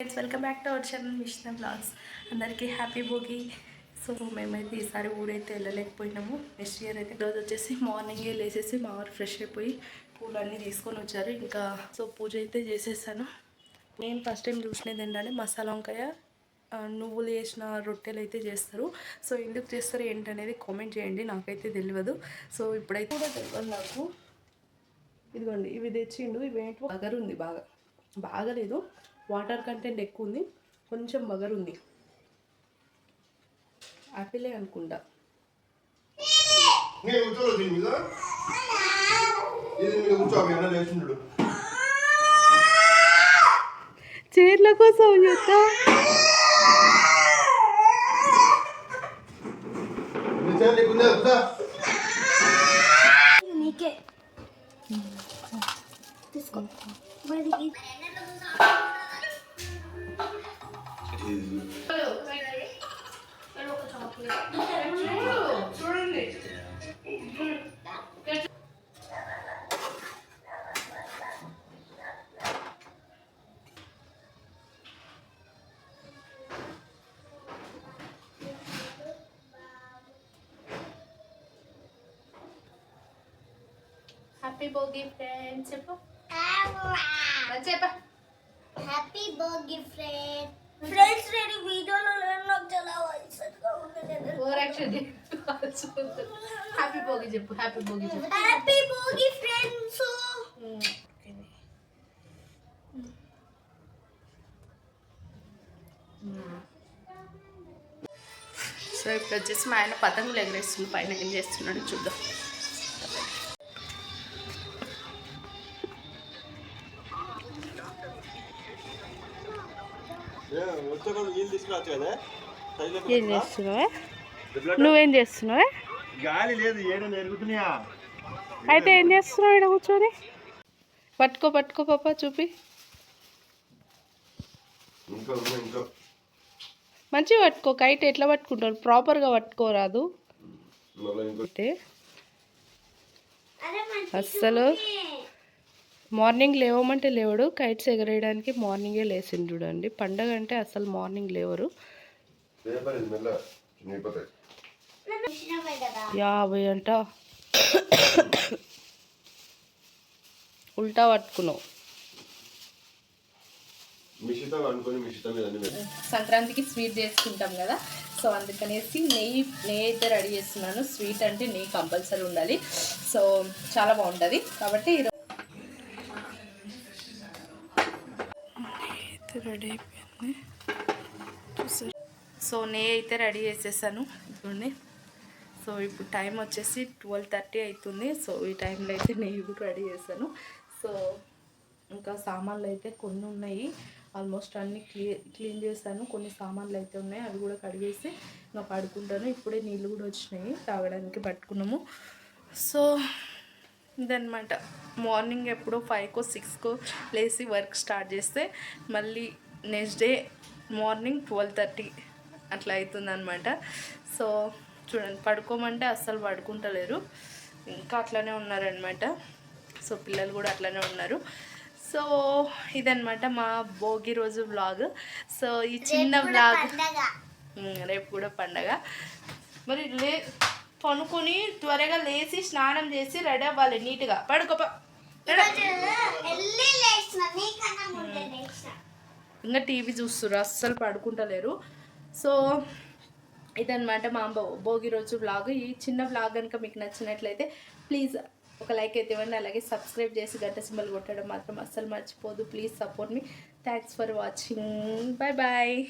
Friends welcome back to our channel Mission Blogs అందరికీ happy Bhogi. So మేమైతే ఈసారి ఊరైతే వెళ్ళలేకపోయినాము. Next year అయితే రోజు వచ్చేసి మార్నింగే లేచేసి మా వారు ఫ్రెష్ అయిపోయి పూలన్నీ తీసుకొని వచ్చారు. ఇంకా సో పూజ అయితే చేసేసాను. నేను ఫస్ట్ టైం చూసినది ఏంటంటే మసాలా వంకాయ నువ్వులు వేసిన రొట్టెలు అయితే చేస్తారు. సో ఎందుకు చేస్తారు ఏంటనేది కామెంట్ చేయండి. నాకైతే తెలియదు. సో ఇప్పుడైతే కూడా తెలియదు నాకు. ఇదిగోండి ఇవి తెచ్చిండు ఇవి ఏంటో బగర్ ఉంది బాగా. బాగలేదు వాటర్ కంటెంట్ ఎక్కువ ఉంది కొంచెం బగర్ ఉంది. యాపిలే అనుకుంటా. చీరల కోసం చెప్తా. నీకే. తీసుకో. చూడండి హ్యాపీ భోగి ఫ్రెండ్స్ చెప్పు చెప్పా. హ్యాపీ బర్త్డే ఫ్రెండ్ ఫ్రెండ్స్ నేను వీడియోలో నాకు చాలా హ్యాపీ భోగి చెప్పు హ్యాపీ భోగి చెప్పు. హ్యాపీ బర్త్డే ఫ్రెండ్స్ సో ఇప్పుడు వచ్చేసి మా ఆయన పతంగులు ఎగరేస్తుంది పైన ఏం చేస్తున్నాడు చూద్దాం. ఏం చేస్తున్నావే? నువ్వేం చేస్తున్నావే? గాలి లేదు అయితే ఏం చేస్తున్నావు ఇక్కడ కూర్చొని? పట్టుకో పట్టుకో పాప చూపి. మంచిగా పట్టుకో కైట్ ఎట్లా పట్టుకుంటారు? ప్రాపర్గా పట్టుకోరాదు. అయితే. అస్సలు. మార్నింగ్ లేవమంటే లేవడు కైట్స్ ఎగరేయడానికి మార్నింగే లేచిండు చూడండి. పండగ అంటే అసలు మార్నింగ్ లేవరు. యాభై అంట. ఉల్టా పట్టుకున్నావు. సంక్రాంతికి స్వీట్ చేసుకుంటాం కదా. సో అందుకనేసి నెయ్యి నెయ్యి అయితే రెడీ చేస్తున్నాను. స్వీట్ అంటే నెయ్యి కంపల్సరీ ఉండాలి. సో చాలా బాగుంటుంది. కాబట్టి అయితే రెడీ అయిపోయింది. చూసారు సో నెయ్యి అయితే రెడీ చేసేసాను. ఇదిగోండి. సో ఇప్పుడు టైం వచ్చేసి ట్వెల్వ్ థర్టీ అవుతుంది. సో ఈ టైంలో అయితే నెయ్యి కూడా రెడీ చేశాను. సో ఇంకా సామాన్లు అయితే కొన్ని ఉన్నాయి. ఆల్మోస్ట్ అన్ని క్లీన్ క్లీన్ చేశాను. కొన్ని సామాన్లు అయితే ఉన్నాయి. అవి కూడా కడిగేసి ఇంకా పడుకుంటాను. ఇప్పుడే నీళ్ళు కూడా వచ్చినాయి. తాగడానికి పట్టుకున్నాము. సో ఇదనమాట మార్నింగ్ ఎప్పుడో ఫైవ్కో సిక్స్కో లేచి వర్క్ స్టార్ట్ చేస్తే మళ్ళీ next day morning twelve thirty అట్లా అవుతుందన్నమాట సో చూడండి పడుకోమంటే అస్సలు పడుకుంటలేరు. ఇంకా అట్లనే ఉన్నారనమాట సో పిల్లలు కూడా అట్లనే ఉన్నారు. సో ఇదనమాట మా భోగి రోజు వ్లాగ్. సో ఈ చిన్న వ్లాగ్ రేపు కూడా పండగ. మరి లే పనుకొని త్వరగా లేచి స్నానం చేసి రెడీ అవ్వాలి నీట్గా. పడుకో ప- రెడీ. ఎల్లి లేచిన నీకన్నా ముందే లేచిన. ఇంకా టీవీ చూస్తున్నారు అస్సలు పడుకుంటలేరు. సో ఇదన్నమాట మా భోగి రోజు వ్లాగ్. ఈ చిన్న వ్లాగ్ కనుక మీకు నచ్చినట్లయితే ప్లీజ్ ఒక లైక్ అయితే ఇవ్వండి. అలాగే సబ్స్క్రైబ్ చేసి గంట సింబల్ కొట్టడం మాత్రం అస్సలు మర్చిపోదు. Please support me. Thanks for watching bye bye